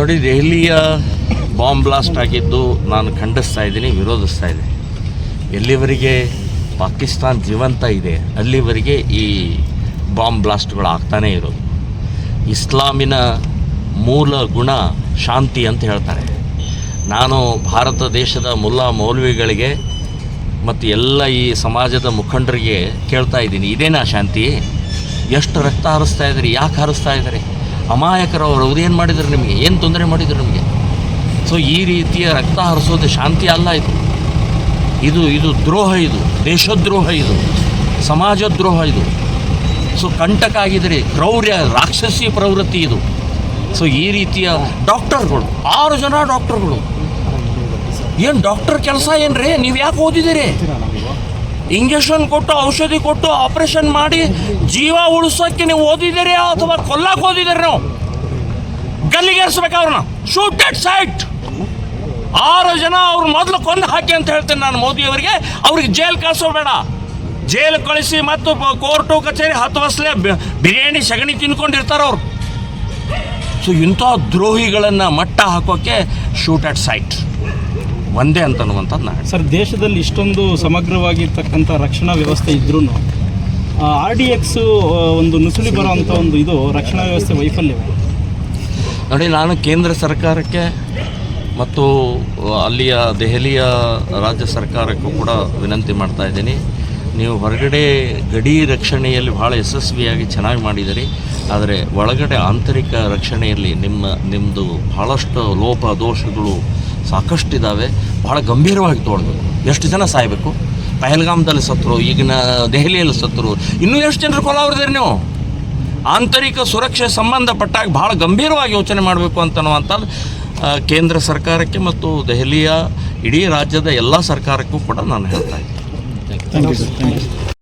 ನೋಡಿ, ದೆಹಲಿಯ bomb blast ಆಗಿದ್ದು ನಾನು ಖಂಡಿಸ್ತಾ ಇದ್ದೀನಿ, ವಿರೋಧಿಸ್ತಾ ಇದ್ದೀನಿ. ಎಲ್ಲಿವರೆಗೆ ಪಾಕಿಸ್ತಾನ್ ಜೀವಂತ ಇದೆ, ಅಲ್ಲಿವರೆಗೆ ಈ ಬಾಂಬ್ ಬ್ಲಾಸ್ಟ್ಗಳು ಆಗ್ತಾನೇ ಇರೋದು. ಇಸ್ಲಾಮಿನ ಮೂಲ ಗುಣ ಶಾಂತಿ ಅಂತ ಹೇಳ್ತಾರೆ. ನಾನು ಭಾರತ ದೇಶದ ಮುಲ್ಲಾ ಮೌಲ್ವಿಗಳಿಗೆ ಮತ್ತು ಎಲ್ಲ ಈ ಸಮಾಜದ ಮುಖಂಡರಿಗೆ ಕೇಳ್ತಾ ಇದ್ದೀನಿ, ಇದೇನಾ ಶಾಂತಿ? ಎಷ್ಟು ರಕ್ತ ಹರಿಸ್ತಾ ಇದ್ದಾರೆ, ಯಾಕೆ ಹರಿಸ್ತಾ ಇದ್ದಾರೆ? ಅಮಾಯಕರವರು ಅವ್ರು ಏನು ಮಾಡಿದ್ರು ನಿಮಗೆ? ಏನು ತೊಂದರೆ ಮಾಡಿದ್ರು ನಿಮಗೆ? ಸೊ ಈ ರೀತಿಯ ರಕ್ತ ಹರಿಸೋದು ಶಾಂತಿ ಅಲ್ಲ ಇದು. ಇದು ಇದು ದ್ರೋಹ ಇದು. ದೇಶದ್ರೋಹ ಇದು. ಸಮಾಜ ದ್ರೋಹ ಇದು. ಸೊ ಕಂಟಕ ಆಗಿದರೆ ಕ್ರೌರ್ಯ, ರಾಕ್ಷಸಿ ಪ್ರವೃತ್ತಿ ಇದು. ಸೊ ಈ ರೀತಿಯ ಡಾಕ್ಟರ್ಗಳು, ಆರು ಜನ ಡಾಕ್ಟರ್ಗಳು. ಏನು ಡಾಕ್ಟರ್ ಕೆಲಸ ಏನು ರೀ ನೀವು ಯಾಕೆ ಓದಿದ್ದೀರಿ ಇಂಜೆಕ್ಷನ್ ಕೊಟ್ಟು, ಔಷಧಿ ಕೊಟ್ಟು, ಆಪರೇಷನ್ ಮಾಡಿ ಜೀವ ಉಳಿಸೋಕ್ಕೆ ನೀವು ಓದಿದ್ದೀರಿ ಅಥವಾ ಕೊಲ್ಲಕ್ಕೆ ಓದಿದ್ದೀರಿ ನಾವು? ಗಲ್ಲಿಗೇರಿಸ್ಬೇಕು ಅವ್ರನ್ನ. ಶೂಟ್ ಅಟ್ ಸೈಟ್ ಆರು ಜನ ಅವ್ರು ಮೊದಲು ಕೊಂದು ಹಾಕಿ ಅಂತ ಹೇಳ್ತೇನೆ ನಾನು ಮೋದಿಯವರಿಗೆ ಅವ್ರಿಗೆ. ಜೈಲ್ ಕಳಿಸೋಬೇಡ ಜೈಲ್ ಕಳಿಸಿ ಮತ್ತು ಕೋರ್ಟು, ಕಚೇರಿ ಹತ್ತು ವರ್ಷಲೇ ಬಿರಿಯಾನಿ ಸಗಣಿ ತಿನ್ಕೊಂಡಿರ್ತಾರೆ ಅವ್ರು. ಸೊ ಇಂಥ ದ್ರೋಹಿಗಳನ್ನು ಮಟ್ಟ ಹಾಕೋಕ್ಕೆ ಶೂಟ್ ಅಟ್ ಸೈಟ್ ಒಂದೇ ಅಂತನ್ನುವಂಥದ್ದು ನಾನು ಸರ್ ದೇಶದಲ್ಲಿ ಇಷ್ಟೊಂದು ಸಮಗ್ರವಾಗಿರ್ತಕ್ಕಂಥ ರಕ್ಷಣಾ ವ್ಯವಸ್ಥೆ ಇದ್ರೂ ಆರ್ ಡಿ ಎಕ್ಸ್ ಒಂದು ನುಸುಳಿ ಬರುವಂಥ ಒಂದು ಇದು ರಕ್ಷಣಾ ವ್ಯವಸ್ಥೆ ವೈಫಲ್ಯವೇ? ನೋಡಿ ನಾನು ಕೇಂದ್ರ ಸರ್ಕಾರಕ್ಕೆ ಮತ್ತು ಅಲ್ಲಿಯ ದೆಹಲಿಯ ರಾಜ್ಯ ಸರ್ಕಾರಕ್ಕೂ ಕೂಡ ವಿನಂತಿ ಮಾಡ್ತಾ ಇದ್ದೀನಿ. ನೀವು ಹೊರಗಡೆ ಗಡಿ ರಕ್ಷಣೆಯಲ್ಲಿ ಭಾಳ ಯಶಸ್ವಿಯಾಗಿ ಚೆನ್ನಾಗಿ ಮಾಡಿದಿರಿ ಆದರೆ ಒಳಗಡೆ ಆಂತರಿಕ ರಕ್ಷಣೆಯಲ್ಲಿ ನಿಮ್ಮ ನಿಮ್ಮದು ಭಾಳಷ್ಟು ಲೋಪ ದೋಷಗಳು ಸಾಕಷ್ಟಿದ್ದಾವೆ ಭಾಳ ಗಂಭೀರವಾಗಿ ತೋಡಬೇಕು ಎಷ್ಟು ಜನ ಸಾಯಬೇಕು? ಪಹಲ್ಗಾಮದಲ್ಲಿ ಸತ್ತರು ಈಗಿನ ದೆಹಲಿಯಲ್ಲಿ ಸತ್ತರು ಇನ್ನೂ ಎಷ್ಟು ಜನರು ಕೊಲಾವ್ರದಿರಿ ನೀವು? ಆಂತರಿಕ ಸುರಕ್ಷೆ ಸಂಬಂಧಪಟ್ಟಾಗ ಭಾಳ ಗಂಭೀರವಾಗಿ ಯೋಚನೆ ಮಾಡಬೇಕು ಅಂತನ್ನುವಂಥದ್ದು ಕೇಂದ್ರ ಸರ್ಕಾರಕ್ಕೆ ಮತ್ತು ದೆಹಲಿಯ ಇಡೀ ರಾಜ್ಯದ ಎಲ್ಲ ಸರ್ಕಾರಕ್ಕೂ ಕೂಡ ನಾನು ಹೇಳ್ತಾ ಇದ್ದೀನಿ.